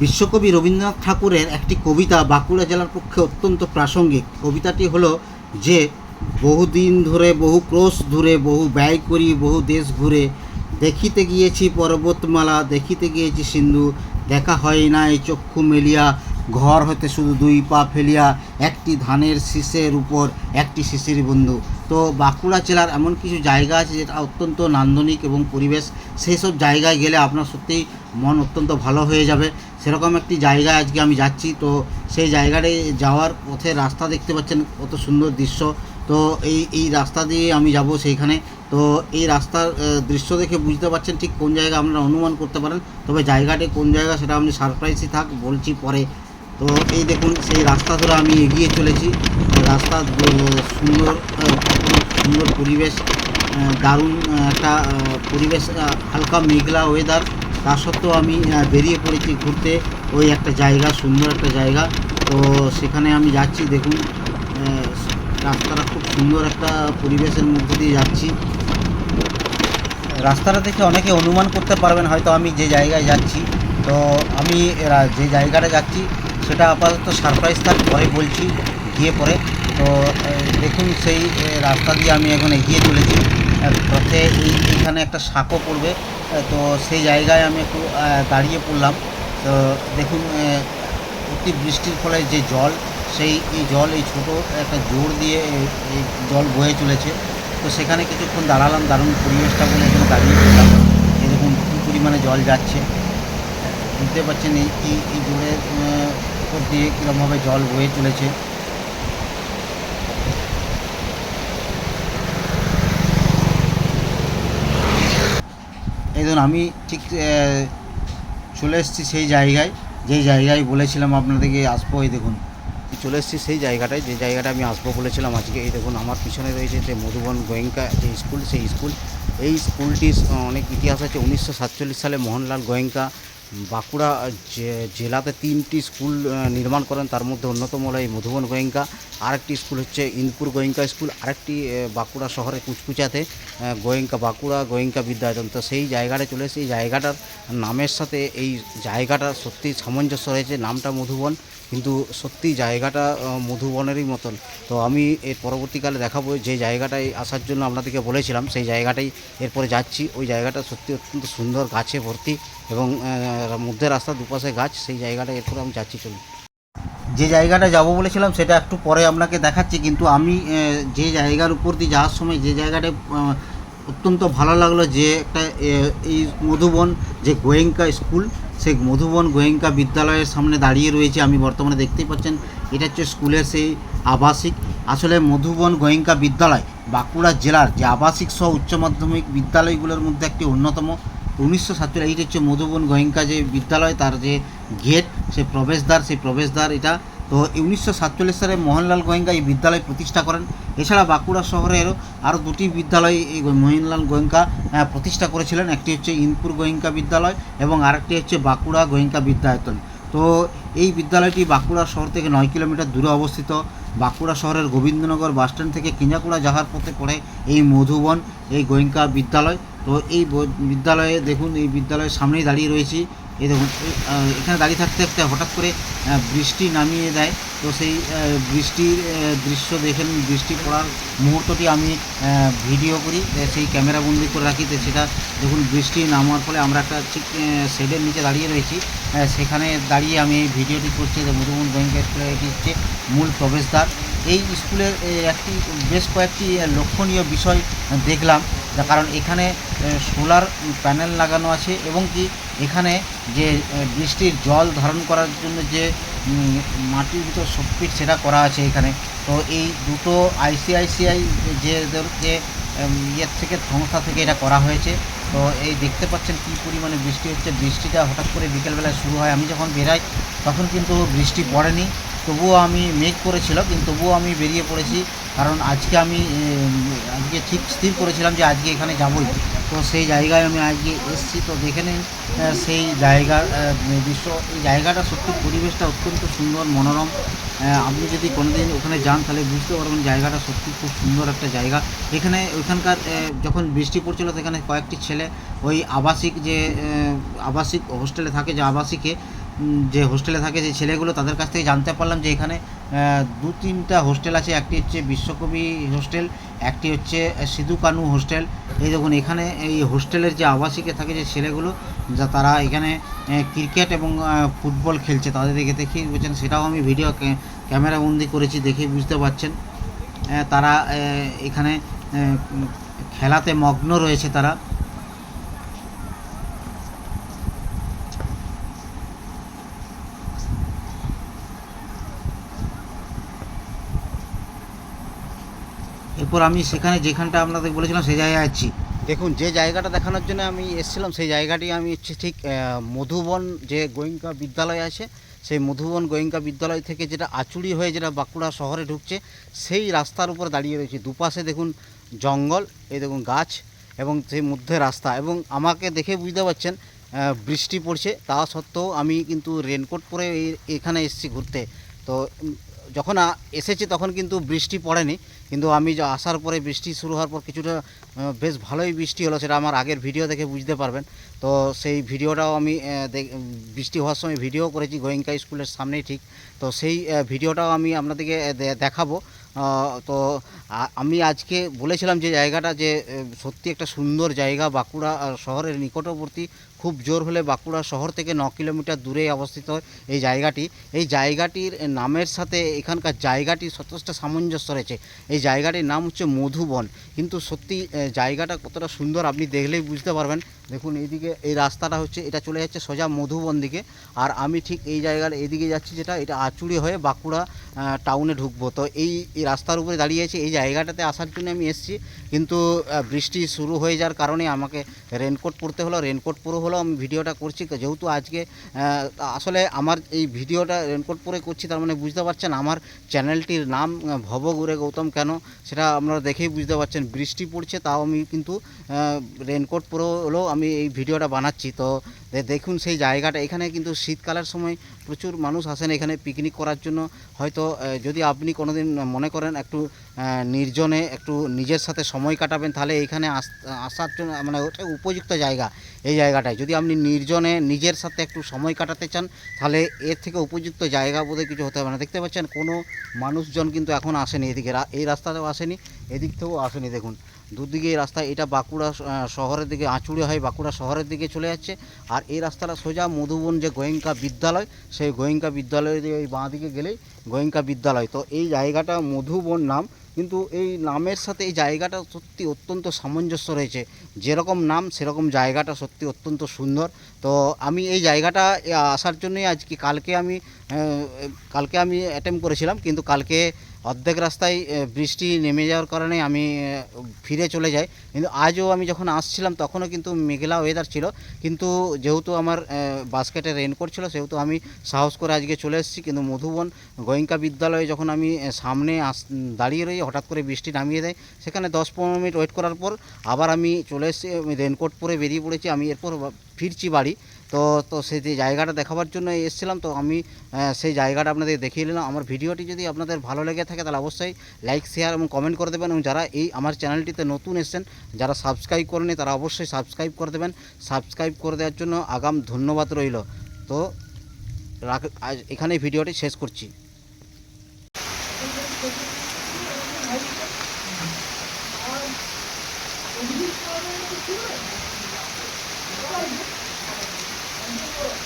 বিশ্বকবি রবীন্দ্রনাথ ঠাকুরের একটি কবিতা বাঁকুড়া জেলার পক্ষে অত্যন্ত প্রাসঙ্গিক। কবিতাটি হলো যে, বহুদিন ধরে, বহু ক্রোশ ধরে, বহু ব্যয় করি, বহু দেশ ঘুরে, দেখিতে গিয়েছি পর্বতমালা, দেখিতে গিয়েছি সিন্ধু, দেখা হয় না এই চক্ষু মেলিয়া, ঘর হতে শুধু দুই পা ফেলিয়া, একটি ধানের শীষের উপর, একটি শিশির বন্ধু। তো বাঁকুড়া জেলার এমন কিছু জায়গা আছে যেটা অত্যন্ত নান্দনিক এবং পরিবেশ, সেই সব জায়গায় গেলে আপনার সত্যিই মন অত্যন্ত ভালো হয়ে যাবে। সেরকম একটি জায়গায় আজকে আমি যাচ্ছি। তো সেই জায়গাটায় যাওয়ার পথে রাস্তা দেখতে পাচ্ছেন কত সুন্দর দৃশ্য। তো এই এই রাস্তা দিয়ে আমি যাব সেইখানে। তো এই রাস্তার দৃশ্য দেখে বুঝতে পারছেন ঠিক কোন জায়গা আপনারা অনুমান করতে পারেন। তবে জায়গাটি কোন জায়গা সেটা আপনি সারপ্রাইজই থাক, বলছি পরে। তো এই দেখুন, সেই রাস্তা ধরে আমি এগিয়ে চলেছি। রাস্তা সুন্দর সুন্দর পরিবেশ দারুণ একটা পরিবেশ হালকা মেঘলা ওয়েদার তা সত্ত্বেও আমি বেরিয়ে পড়েছি ঘুরতে। ওই একটা জায়গা, সুন্দর একটা জায়গা। তো সেখানে আমি যাচ্ছি, দেখুন রাস্তাটা খুব সুন্দর একটা পরিবেশের মধ্যে দিয়ে যাচ্ছি। রাস্তাটা দেখে অনেকে অনুমান করতে পারবেন, হয়তো আমি যে জায়গায় যাচ্ছি। তো আমি যে জায়গাটা যাচ্ছি, সেটা আপাতত সারপ্রাইজ তার পরে বলছি, গিয়ে পরে। তো দেখুন, সেই রাস্তা দিয়ে আমি এখন এগিয়ে চলেছি। এই এইখানে একটা সাঁকো পড়বে। তো সেই জায়গায় আমি একটু দাঁড়িয়ে পড়লাম। তো দেখুন অতি বৃষ্টির ফলে যে জল, সেই এই জল, এই ছোটো একটা জোর দিয়ে এই- জল বয়ে চলেছে। তো সেখানে কিছুক্ষণ দাঁড়ালাম, দারুণ পরিবেশটা বলে এখানে দাঁড়িয়ে পড়লাম। এরকম কী পরিমাণে জল যাচ্ছে। বুঝতে পারছেন এই এই জোরের উপর দিয়ে কীরকমভাবে জল বয়ে চলেছে। এই ধরুন আমি ঠিক চলে এসেছি সেই জায়গায়। যে জায়গায় বলেছিলাম আপনাদেরকে আসব, এই দেখুন। চলে এসেছি সেই জায়গাটায়। যে জায়গাটা আমি আসব বলেছিলাম আজকে, এই দেখুন আমার পিছনে রয়েছে যে মধুবন গোয়েঙ্কা যে স্কুল, সেই স্কুল। এই স্কুলটির অনেক ইতিহাস আছে। উনিশশো সাতচল্লিশ সালে মোহনলাল গোয়েঙ্কা বাঁকুড়া জেলাতে তিনটি স্কুল নির্মাণ করেন। তার মধ্যে অন্যতম হলো এই মধুবন গোয়েঙ্কা। আরেকটি স্কুল হচ্ছে ইনপুর গোয়েঙ্কা স্কুল। আরেকটি বাঁকুড়া শহরে কুচকুচাতে গোয়েঙ্কা, বাঁকুড়া গোয়েঙ্কা বিদ্যায়তন তো সেই জায়গাটা চলে এসে এই জায়গাটার নামের সাথে এই জায়গাটা সত্যি সামঞ্জস্য রয়েছে। নামটা মধুবন, কিন্তু সত্যি জায়গাটা মধুবনেরই মতন। তো আমি এর পরবর্তীকালে দেখাবো যে জায়গাটায় আসার জন্য আপনাদেরকে বলেছিলাম। সেই জায়গাটাই এরপরে যাচ্ছি। ওই জায়গাটা সত্যি অত্যন্ত সুন্দর, গাছে ভর্তি এবং মধ্যে রাস্তা, দুপাশে গাছ, সেই জায়গাটা এরপরে আমি যাচ্ছি, চলুন। যে জায়গাটা যাব বলেছিলাম, সেটা একটু পরে আপনাকে দেখাচ্ছি, কিন্তু আমি যে জায়গার উপর দিয়ে যাওয়ার সময়, যে জায়গাটা অত্যন্ত ভালো লাগল যে একটা এই মধুবন, যে গোয়েঙ্কা স্কুল, সেই মধুবন গোয়েঙ্কা বিদ্যালয়ের সামনে দাঁড়িয়ে রয়েছে, আমি বর্তমানে দেখতেই পাচ্ছেন। এটা হচ্ছে স্কুলের সেই আবাসিক, আসলে মধুবন গোয়েঙ্কা বিদ্যালয়, বাঁকুড়া জেলার যে আবাসিক সহ উচ্চ মাধ্যমিক বিদ্যালয়গুলোর মধ্যে একটি অন্যতম। উনিশশো সাতচল্লিশ হচ্ছে মধুবন গোয়েঙ্কা যে বিদ্যালয়, তার যে গেট সেই প্রবেশদ্বার সেই প্রবেশদ্বার এটা। তো উনিশশো সাতচল্লিশ সালে মোহনলাল গোয়েঙ্কা এই বিদ্যালয় প্রতিষ্ঠা করেন। এছাড়া বাঁকুড়া শহরেরও আরও দুটি বিদ্যালয় এই মোহনলাল গোয়েঙ্কা প্রতিষ্ঠা করেছিলেন। একটি হচ্ছে ইনপুর গোয়েঙ্কা বিদ্যালয় এবং আরেকটি হচ্ছে বাঁকুড়া গোয়েঙ্কা বিদ্যায়তন। তো এই বিদ্যালয়টি বাঁকুড়া শহর থেকে নয় কিলোমিটার দূরে অবস্থিত। বাঁকুড়া শহরের গোবিন্দনগর বাসস্ট্যান্ড থেকে কিঞ্জাকুড়া যাওয়ার পথে পড়ে এই মধুবন এই গোয়েঙ্কা বিদ্যালয়। তো এই বিদ্যালয়ে দেখুন এই বিদ্যালয়ের সামনেই দাঁড়িয়ে রয়েছি। এই দেখুন এখানে দাঁড়িয়ে থাকতে থাকতে হঠাৎ করে বৃষ্টি নামিয়ে দেয়। তো সেই বৃষ্টির দৃশ্য দেখেন বৃষ্টি পড়ার মুহূর্তটি আমি ভিডিও করি সেই ক্যামেরা বন্দি করে রাখি। সেটা দেখুন, বৃষ্টি নামার ফলে আমরা একটা ঠিক শেডের নিচে দাঁড়িয়ে রয়েছি। সেখানে দাঁড়িয়ে আমি এই ভিডিওটি করছি। যে মধুবন গোয়েঙ্কা স্কুলের এটি হচ্ছে মূল প্রবেশদ্বার। এই স্কুলের একটি, বেশ কয়েকটি লক্ষণীয় বিষয় দেখলাম। কারণ এখানে সোলার প্যানেল লাগানো আছে এবং কি এখানে যে বৃষ্টির জল ধারণ করার জন্য যে মাটির ভিতর সবপিট সেটা করা আছে এখানে। তো এই দুটো আইসিআইসিআই যে যে ইয়ের থেকে, সংস্থা থেকে এটা করা হয়েছে। তো এই দেখতে পাচ্ছেন কী পরিমাণে বৃষ্টি হচ্ছে। বৃষ্টিটা হঠাৎ করে বিকেলবেলায় শুরু হয়। আমি যখন বেরাই, তখন কিন্তু বৃষ্টি পড়েনি। তবুও আমি মেঘ করেছিল কিন্তু তবুও আমি বেরিয়ে পড়েছি। কারণ আজকে আমি আজকে ঠিক স্থির করেছিলাম যে আজকে এখানে যাবই। তো সেই জায়গায় আমি আজকে এসেছি। তো দেখে নিন সেই জায়গার দৃশ্য এই জায়গাটা সত্যি পরিবেশটা অত্যন্ত সুন্দর, মনোরম। আপনি যদি কোনোদিন ওখানে যান, তাহলে বুঝতে পারবেন জায়গাটা সত্যি খুব সুন্দর একটা জায়গা। এখানে ওইখানকার যখন বৃষ্টি পড়ছিল সেখানে কয়েকটি ছেলে, ওই আবাসিক যে আবাসিক হোস্টেলে থাকে, যে আবাসিকে যে হোস্টেলে থাকে যে ছেলেগুলো, তাদের কাছ থেকে জানতে পারলাম যে এখানে দু তিনটা হোস্টেল আছে। একটি হচ্ছে বিশ্বকবি হোস্টেল, একটি হচ্ছে সিধু কানু হোস্টেল। এই দেখুন, এখানে এই হোস্টেলের যে আবাসিকে থাকে যে ছেলেগুলো, যা তারা এখানে ক্রিকেট এবং ফুটবল খেলছে। তাদের দেখে দেখি বলছেন, সেটাও আমি ভিডিও ক্যামেরা বন্দি করেছি দেখে বুঝতে পারছেন। তারা এখানে খেলাতে মগ্ন রয়েছে তারা। এরপর আমি সেখানে যেখানটা আপনাদের বলেছিলাম সেই জায়গায় আছি। দেখুন, যে জায়গাটা দেখানোর জন্য আমি এসেছিলাম, সেই জায়গাটি আমি ঠিক মধুবন যে গোয়েঙ্কা বিদ্যালয় আছে, সেই মধুবন গোয়েঙ্কা বিদ্যালয় থেকে যেটা আচুরি হয়ে যেটা বাঁকুড়া শহরে ঢুকছে, সেই রাস্তার উপর দাঁড়িয়ে রয়েছে। দুপাশে দেখুন জঙ্গল এই দেখুন গাছ এবং সেই মধ্যে রাস্তা এবং আমাকে দেখে বুঝতে পারছেন বৃষ্টি পড়ছে। তা সত্ত্বেও আমি কিন্তু রেনকোট পরে এখানে এসেছি ঘুরতে। তো যখন এসেছি তখন কিন্তু বৃষ্টি পড়েনি, কিন্তু আমি আসার পরে বৃষ্টি শুরু হওয়ার পর কিছুটা বেশ ভালোই বৃষ্টি হলো, সেটা আমার আগের ভিডিও দেখে বুঝতে পারবেন। তো সেই ভিডিওটাও আমি বৃষ্টি হওয়ার সময় ভিডিও করেছি গোয়েঙ্কা স্কুলের সামনেই ঠিক। তো সেই ভিডিওটাও আমি আপনাদেরকে দেখাবো। তো আমি আজকে বলেছিলাম যে জায়গাটা যে সত্যি একটা সুন্দর জায়গা বাঁকুড়া শহরের নিকটবর্তী খুব জোর হলে বাঁকুড়া শহর থেকে ন কিলোমিটার দূরে অবস্থিত এই জায়গাটি। এই জায়গাটির নামের সাথে এখানকার জায়গাটি যথেষ্ট সামঞ্জস্য রয়েছে। এই জায়গাটির নাম হচ্ছে মধুবন। কিন্তু সত্যি জায়গাটা কতটা সুন্দর আপনি দেখলেই বুঝতে পারবেন। দেখুন, এইদিকে এই রাস্তাটা হচ্ছে, এটা চলে যাচ্ছে সোজা মধুবন দিকে। আর আমি ঠিক এই জায়গার এদিকে যাচ্ছি যেটা, এটা আচুরি হয়ে বাঁকুড়া টাউনে ঢুকবো। তো এই রাস্তার উপরে দাঁড়িয়ে আছি, এই জায়গাটাতে আসার জন্য আমি এসেছি। কিন্তু বৃষ্টি শুরু হয়ে যাওয়ার কারণে আমাকে রেনকোট পরতে হলো। রেনকোট পরে হলেও আমি ভিডিওটা করছি। যেহেতু আজকে আসলে আমার এই ভিডিওটা রেনকোট পরে করছি, তার মানে বুঝতে পারছেন আমার চ্যানেলটির নাম ভবগুরে গৌতম কেন, সেটা আপনারা দেখেই বুঝতে পারছেন। বৃষ্টি পড়ছে, তাও আমি কিন্তু রেনকোট পরে হলেও আমি এই ভিডিওটা বানাচ্ছি, তো দেখুন সেই জায়গাটা। এখানে কিন্তু শীতকালের সময় প্রচুর মানুষ আসেন এখানে পিকনিক করার জন্য। হয়তো যদি আপনি কোনোদিন মনে করেন একটু নির্জনে একটু নিজের সাথে সময় কাটাবেন, তাহলে আস- আসার জন্য মানে ওটা উপযুক্ত জায়গা এই জায়গাটায়। যদি আপনি নির্জনে নিজের সাথে একটু সময় কাটাতে চান, তাহলে এর থেকে উপযুক্ত জায়গা বোধহয় কিছু হতে হবে না। দেখতে পাচ্ছেন কোনো মানুষজন কিন্তু এখন আসেনি এদিকে এই রাস্তাতেও আসেনি, এদিক থেকেও আসেনি, দেখুন। দুদিকে রাস্তা এটা বাঁকুড়া শহরের দিকে আঁচুড়ে হয়ে, বাঁকুড়া শহরের দিকে চলে যাচ্ছে। আর এই রাস্তাটা সোজা মধুবন যে গোয়েঙ্কা বিদ্যালয়, সেই গোয়েঙ্কা বিদ্যালয়ের এই বাঁ দিকে গেলেই গোয়েঙ্কা বিদ্যালয়। তো এই জায়গাটা মধুবন নাম। কিন্তু এই নামের সাথে এই জায়গাটা সত্যি অত্যন্ত সামঞ্জস্য রয়েছে। যেরকম নাম, সেরকম জায়গাটা সত্যি অত্যন্ত সুন্দর। তো আমি এই জায়গাটা আসার জন্যই আজকে কালকে আমি কালকে আমি অ্যাটেম্প করেছিলাম। কিন্তু কালকে অর্ধেক রাস্তায় বৃষ্টি নেমে যাওয়ার কারণে আমি ফিরে চলে যাই। কিন্তু আজও আমি যখন আসছিলাম তখনও কিন্তু মেঘলা ওয়েদার ছিল। কিন্তু যেহেতু আমার বাস্কেটে রেনকোট ছিল, সেহেতু আমি সাহস করে আজকে চলে এসেছি। কিন্তু মধুবন গোয়েঙ্কা বিদ্যালয়ে যখন আমি সামনে আস, দাঁড়িয়ে রই, হঠাৎ করে বৃষ্টি নামিয়ে দেয়, সেখানে দশ পনেরো মিনিট ওয়েট করার পর আবার আমি চলে এসেছি রেনকোট পরে বেরিয়ে পড়েছি। আমি এরপর ফিরছি বাড়ি। তো তো সেই যে জায়গাটা দেখাবার জন্য এসেছিলাম, তো আমি সেই জায়গাটা আপনাদের দেখিয়ে নিলাম। আমার ভিডিওটি যদি আপনাদের ভালো লেগে থাকে, তাহলে অবশ্যই লাইক, শেয়ার এবং কমেন্ট করে দেবেন। এবং যারা এই আমার চ্যানেলটিতে নতুন এসেছেন, যারা সাবস্ক্রাইব করেনি তারা অবশ্যই সাবস্ক্রাইব করে দেবেন। সাবস্ক্রাইব করে দেওয়ার জন্য আগাম ধন্যবাদ রইল। তো, রাখ, আজ এখানেই ভিডিওটি শেষ করছি। Thank you. Thank you.